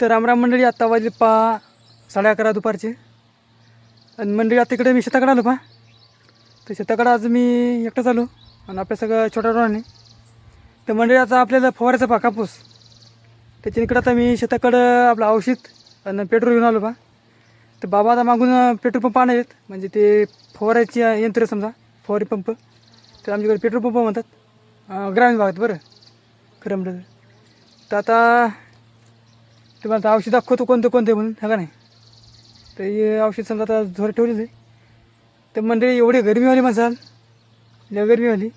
तर रामराम मंडळी आत्ता वाजले पा साडे अकरा दुपारचे. आणि मंडळी आता इकडे मी शेताकडे आलो पा. तर शेताकडे आज मी एकटाच आलो आणि आपल्या सगळं छोट्या रोडाने. तर मंडळी आता आपल्याला फवारायचा पा कापूस. त्याच्या इकडं आता मी शेताकडं आपलं औषध आणि पेट्रोल घेऊन आलो पा. तर बाबा आता मागून पेट्रोल पंप आणत म्हणजे ते फवारायची यंत्र समजा फवारी पंप. तर आमच्याकडे पेट्रोल पंप म्हणतात. ग्रामीण भागात बरं. खरं म्हटलं तर आता तुम्हाला आता औषध दाखवतो कोणतं कोणतं म्हणून हा का नाही? तर हे औषध समजा आता झोर ठेवलेलं आहे. तर मंडळी एवढी गरमी वाली मसाल लय गरमी आली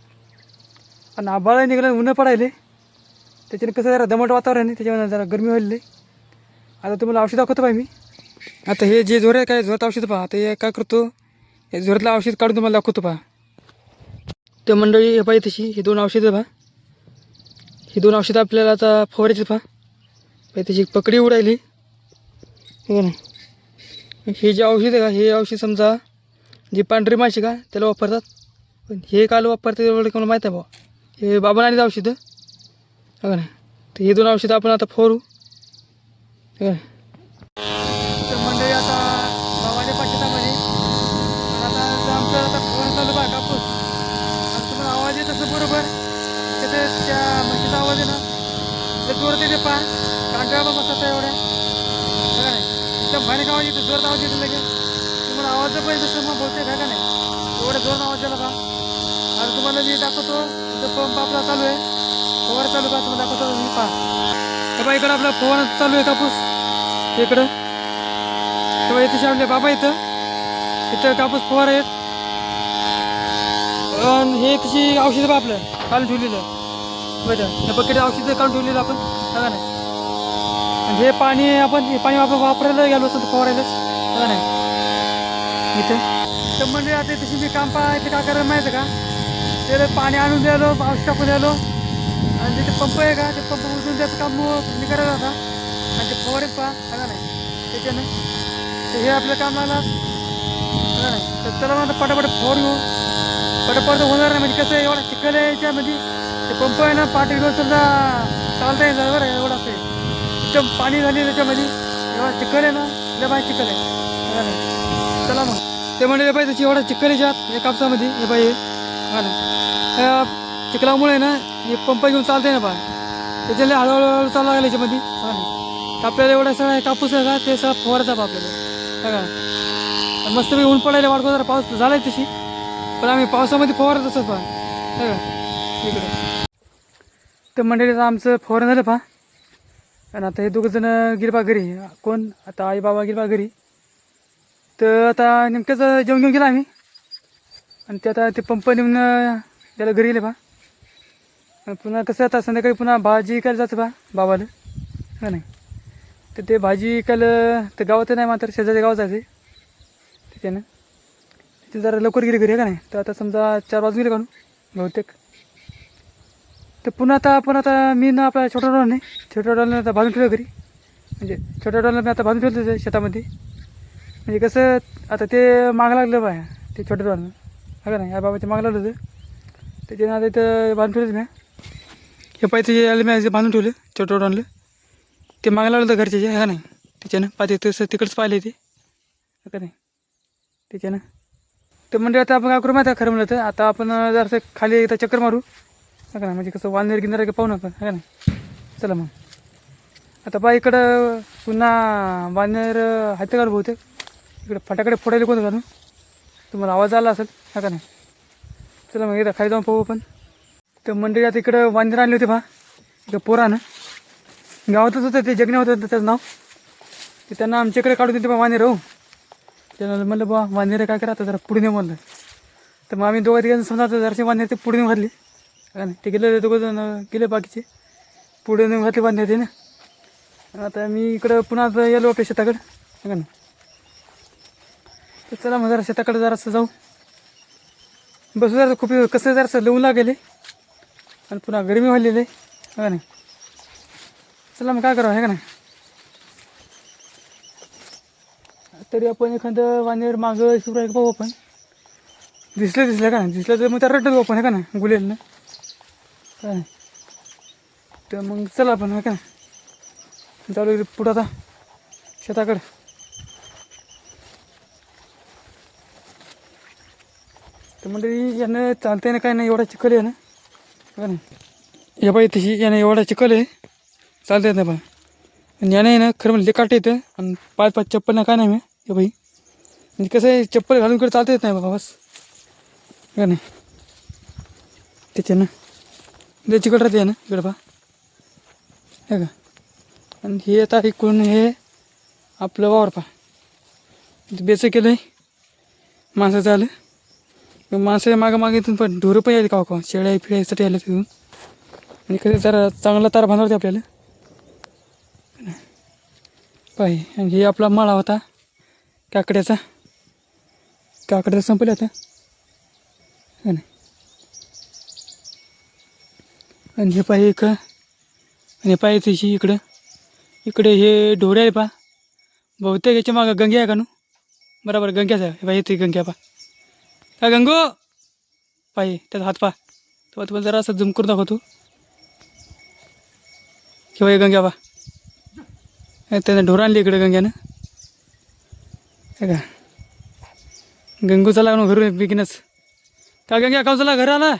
आणि आबाळा निघालं उन्हं पडायले. त्याच्याने कसं जरा दमट वातावरण आहे त्याच्यामुळे जरा गरमी व्हायले. आता तुम्हाला औषध दाखवतो पाहिजे मी. आता हे जे जोर आहे काय जोरात औषध पहा. आता हे काय करतो? हे जोरातलं औषध काढून तुम्हाला दाखवतो पहा. ते मंडळी हे पाहिजे तशी. हे दोन औषधं पहा. ही दोन औषधं आपल्याला आता फवारायची पहा. त्याची पकडी उडायली हे ना हे जे औषध आहे का? हे औषध समजा जी पांढरी माशी का त्याला वापरतात. पण हे काल वापरतात एवढं कोणाला माहीत आहे बुवा हे बाबा आणि औषधं हो का नाही? तर हे दोन औषधं आपण आता फोरू हो का नाही तर मंडळी आता बाबाच्या पाचशेतामध्ये आता जे आमचं आता फोन चालू बा कापूस आणि तुम्हाला आवाज येत असं बरोबर तिथे त्या म्हशीचा आवाज आहे ना ते जोरात ते पहा. कांड्या बाबा बसत एवढ्या. बघा नाही एकदम भारी आवाज येतो जोरात आवाज येतो लगेच. तुम्हाला आवाज पण पाहिजे मग बोलते का नाही? एवढं जोरात आवाज झाला का आणि तुम्हाला मी दाखवतो पंप आपला चालू आहे. फवार चालू का तुम्हाला दाखवतो मी पहा. बाबा इकडं आपला फवार चालू आहे कापूस. इकडं. तेव्हा इथे आपले बाबा इथं इथं कापूस फवार आहेत. आणि हे तशी औषधं बा आपलं? काल ठेवलेलं बरं. हे बकेट औषधं काढून ठेवलेलं आपण. बघा नाही आणि हे पाणी आपण हे पाणी आपण वापरायला गेलो असतो फवारायला. बघा नाही इथं. तर म्हणजे आता तशी मी काम पा इथे काय करायला माहिती आहे का? त्याला पाणी आणून द्यालो औषध टाकून द्यालो आणि तिथे पंप आहे का? ते पंप उचलून त्याचं काम मी करायला होता आणि ते फवारे पहा. बघा नाही त्याच्यानं. तर हे आपलं काम लागला. बघा नाही तर चला मग पटापट फवार घेऊ. पटापट होणार नाही. म्हणजे कसं आहे, एवढा चिखल आहे याच्यामध्ये. ते पंप आहे ना पाठी घेऊन चालत चालता येईल बरं एवढं असते एकदम पाणी झाली त्याच्यामध्ये. एवढा चिखल आहे ना लय बाय चिखल आहे. चला मग. ते म्हणजे पाहिजे त्याची एवढा चिखल आहे याच्यात या कापसामध्ये. हे पाहिजे बघा ना. ह्या चिखलामुळे ना हे पंप घेऊन चालते ना बा. त्याच्याला हळूहळू हळू चालू लागेल याच्यामध्ये. बघा ना. आपल्याला एवढा सगळा कापूस आहे का ते सगळं फवारायचा बा आपल्याला. बघा मस्त मस्तपैकी ऊन पडायला वाटतो जरा पाऊस झाला आहे तशी. पण आम्ही पावसामध्ये फवारत असत पहा बघा तर मंडळीचं आमचं फवारण झालं पहा. आणि आता हे दोघंजणं गिरबा घरी. कोण? आता आई बाबा गिरबा घरी. तर आता नेमकंच जेवण घेऊन गेला आम्ही. आणि ते आता ते पंप नेऊन त्याला घरी गेले बा पुन्हा कसं आता संध्याकाळी पुन्हा भाजी विकायला जायचं बा बाबाला. का नाही? तर ते भाजी विकायला तर गावात नाही मात्र शेजारच्या गावात जायचं त्याच्यानं ते जरा लवकर गेले घरी आहे का नाही? तर आता समजा चार वाजून गेले काढून बहुतेक. तर पुन्हा आता आपण आता मी ना आपल्या छोट्या डॉलने छोट्या डॉलने आता बांधून ठेवलं घरी. म्हणजे छोट्या डॉलने मी आता बांधून ठेवलं त्याच्या शेतामध्ये. म्हणजे कसं आता ते माग लागलं बाया ते छोट्या डॉलनं हा का नाही? या बाबाच्या माग लागलं होतं. त्याच्यानं आता इथं बांधून ठेवलं म्या हे पाहिजे ते मी बांधून ठेवलं छोट्या डॉलनं ते मागं लागलं होतं घरचे जे हा नाही? त्याच्यानं पाहिजे तसं तिकडंच पाहिले ते. हा का नाही? त्याच्यानं. तर म्हणजे आता आपण काय करू माहिती आहे खरं म्हणलं तर आता आपण जरासं खाली एकदा चक्कर मारू. हा का नाही? म्हणजे कसं वालनेर गिरणार का पाहू ना हा का नाही? चला मग. आता पहा इकडं पुन्हा वालनेर हाते का बहुतेक? इकडे फटाकडे फोडायला कोणतं घालून तुम्हाला आवाज आला असेल हा का नाही? चला मग एकदा खाली जाऊन पाहू आपण. तर मंडळी आता इकडं वांदेर आणले होते पहा. इकडं पोरानं. गावातच होतं ते जगण्या होतं त्याचं नाव. ते त्यांना आमच्याकडे काढून देते बा वानेर हो. त्यानं म्हणलं बा वानेर काय करा आता जरा पुढे नेऊ म्हणलं तर मग आम्ही दोघं तिघं समजा आता जरासे वानेर ते पुढे नेऊ घातली. का ते गेले दोघं जण गेले बाकीचे. पुढे नेऊन घातले वानेर ते ना. आता मी इकडं पुन्हा आता गेलो आपल्या शेताकडं. है का नाही? तर चला मग जरा शेताकडे जरासं जाऊ. बसू जरा खूप कसं जरासं लिहून लागेले. आणि पुन्हा गरमी व्हायलेली आहे. का नाही? चला मग काय करावं हे का नाही? तरी आपण एखादं वानेर मागं शिवराय पाहू आपण? दिसलं दिसलं का नाही? दिसलं तर मग त्या रट्टत आपण हे का नाही? गुलेलनं. काय? तर मग चला आपण काय का? चालू पुढं आता शेताकडे. तर मंडळी यानं चालते ना काय नाही एवढा चिखल आहे ना? बघा या बाई तशी यानं एवढा चिखल आहे. चालता येत नाही बा आणि यानं ना खरं म्हणजे काटे येतं आणि पाच पाच चप्पल ना काय नाही मी या बाई. म्हणजे कसं आहे चप्पल घालून इकडे चालता येत नाही बाबा बस. का नाही त्याच्यानं. लय चिकट राहते ना इकडं पहा. हे का? आणि हे आता इकडून हे आपलं वावर पहा. बेचं केलं आहे माणसाचं आलं. मग माणसं मागं मागे इथून पण ढोरं पण यायला का शेळ्या फिळ्यासाठी आलं तिथून आणि कसं जरा चांगला तारा बांधवते आपल्याला. पाहिजे आणि हे आपला माळा होता. काकड्याचा. काकड्याचा संपल्या आता. है ना. आणि हे पाय एक आणि पाय तशी इकडं. इकडे हे ढोरे आहे पा बहुतेक याच्या मागं गंग्या आहे का नू? बरोबर गंग्याचा आहे. पाय पाहिजे गंग्या पा का गंगो! पाहिजे त्याचा हात पा तेव्हा तुम्हाला जरा असं झुम करून दाखवतो किंवा हे गंग्या पा हे त्यानं ढोरं आणली इकडे गंग्यानं. काय का? गंगू चला घरून बिगिनच का गंग्या का चला घर आला?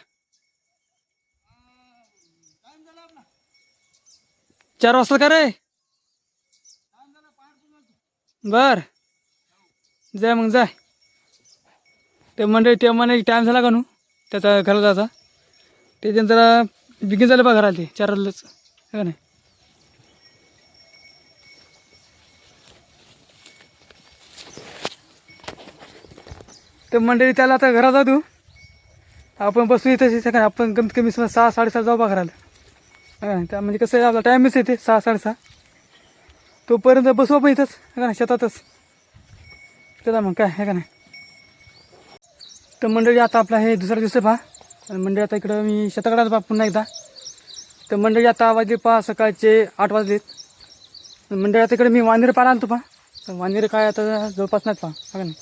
चार वाजता का रे? बर. जाय मग जाय. ते मंडळी ते म्हणे टाईम झाला का नू? त्याचा घराला जायचा. ते त्यांचं जरा बिगिन झालं बा घराला ते चारलाच. का नाही? तर मंडळी त्याला आता घरात जातो आपण बसू इथं. आपण कमीत कमी सहा साडेसहा जाऊ बा घराला हां त्या म्हणजे कसं आहे आपला टाईमच येते सहा साडेसहा. तोपर्यंत बसू आपण इथंच का नाही शेतातच. चला मग काय आहे का नाही. तर मंडळी आता आपला हे दुसरा दिवस पहा. आणि मंडळी आता इकडं मी शेताकडे आलो पहा पुन्हा एकदा. तर मंडळी आता वाजले पहा सकाळचे आठ वाजलेत मंडळी आता इकडे मी वानेर पाहायला आलो पहा. तर वानेर काय आता जवळपास नाहीत पहा का नाही.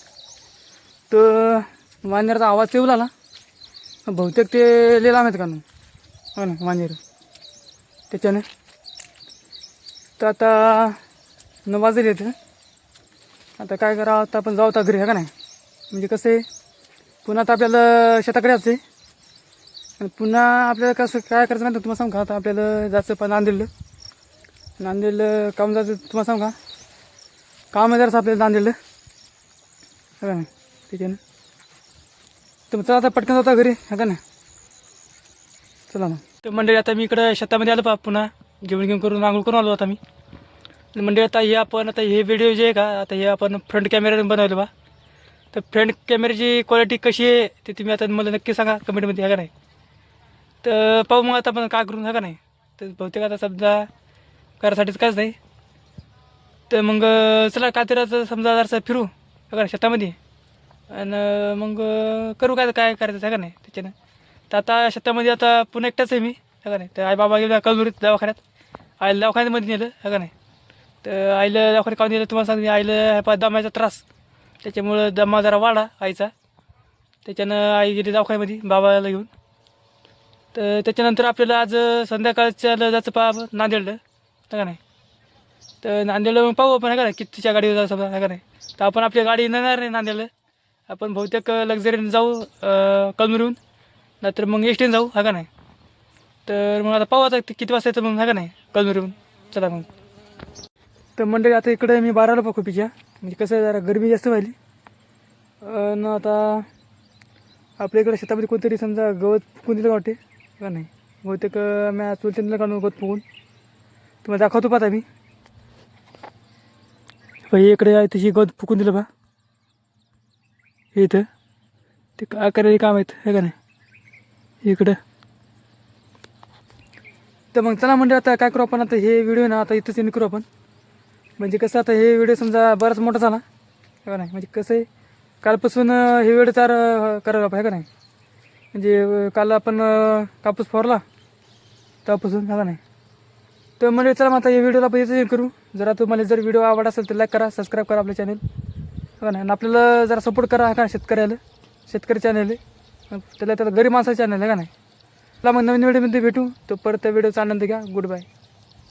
तर वानेरचा आवाज येऊ लागला बहुतेक ते लिहिला माहीत का नाही? हो ना वानेर त्याच्यानं. तर आता नऊ वाजले येतं आता काय करावं आता आपण जाऊ आता घरी आहे का नाही? म्हणजे कसं आहे पुन्हा आता आपल्याला शेताकडे असते आहे. आणि पुन्हा आपल्याला कसं काय करायचं नाही तुम्हाला सांग का? आता आपल्याला जायचं पण नांदेडलं. नांदेडलं काम जायचं तुम्हाला सांग का? काम जरासं आपल्याला नांदेडलं. हा का नाही? त्याच्यानं. तर चला आता पटकन जाता घरी हा का नाही? चला मग. तर मंडळी आता मी इकडं शेतामध्ये आलो पा पुन्हा जेवण घेऊन करून आंघोळ करून आलो आता मी. मंडळी आता हे आपण आता हे व्हिडिओ जे आहे का आता हे आपण फ्रंट कॅमेऱ्याने बनवलं बा. तर फ्रंट कॅमेऱ्याची क्वालिटी कशी आहे ते तुम्ही आता मला नक्की सांगा कमेंटमध्ये आहे का नाही? तर पाहू मग आता आपण काय करून आहे का नाही? तर बहुतेक आता समजा करासाठीच कायच नाही. तर मग चला काय समजा जरासं फिरू है का शेतामध्ये. आणि मग करू काय काय करायचं आहे का नाही त्याच्यानं. तर आता शेतामध्ये आता पुन्हा एकटाच आहे मी का नाही? तर आई बाबा गेला कलबुरीत दवाखान्यात. आईला दवाखान्यामध्ये नेलं का नाही? तर आईला दवाखान्यात काढून नेलं तुम्हाला सांगते आईला ह्या पा दमाचा त्रास. त्याच्यामुळं दमा जरा वाढा आईचा. त्याच्यानं आई गेली दवाखान्यामध्ये बाबाला घेऊन. तर त्याच्यानंतर आपल्याला आज संध्याकाळच्या जायचं पा नांदेडला का नाही? तर नांदेडला मग पाहू आपण का नाही कितीच्या गाडीवर जाऊ समजा का नाही? तर आपण आपली गाडी नेणार नाही नांदेडला. आपण बहुतेक लक्झरीने जाऊ कलमुरीहून नाहीतर मग एसटीने जाऊ हा का नाही? तर मग आता पाहू आता किती वाजता येतं मग हा का नाही? कलमुरीहून चला मग. तर मंडळी आता इकडे मी बाराला पाहू पिच्या म्हणजे कसं आहे जरा गरमी जास्त व्हायली. न आता आपल्या इकडे शेतामध्ये कोणतरी समजा गवत फुकून दिलं वाटते का नाही? बहुतेक मी आज चुलते दिलं काढून गवत फुकून. तुम्हाला दाखवतो पाहता मी. इकडे आहे तशी गवत फुकून दिलं बा. हे इथं. ते काय करायला काम आहेत हे का नाही? इकडं. तर मग चला म्हणजे आता काय करू आपण? आता हे व्हिडिओ ना आता इथंच एंड करू आपण. म्हणजे कसं आता हे व्हिडिओ समजा बराच मोठा झाला का नाही? म्हणजे कसं आहे कालपासून हे व्हिडिओ तयार करायला आहे का नाही? म्हणजे काल आपण कापूस फोरला त्यापासून हे का नाही? तर म्हणजे चला मग आता या व्हिडिओला आपण इथं करू. जरा तुम्हाला जर व्हिडिओ आवड असेल तर लाईक करा सबस्क्राईब करा आपलं चॅनल हो नाही? आणि आपल्याला जरा सपोर्ट करा का शेतकऱ्याला? शेतकरी चॅनल आहे. त्याला त्याला गरीब माणसाचं चॅनल आहे का नाही? चला मग नवीन व्हिडिओमध्ये भेटू. तो परत त्या व्हिडिओचा आनंद घ्या. Good bye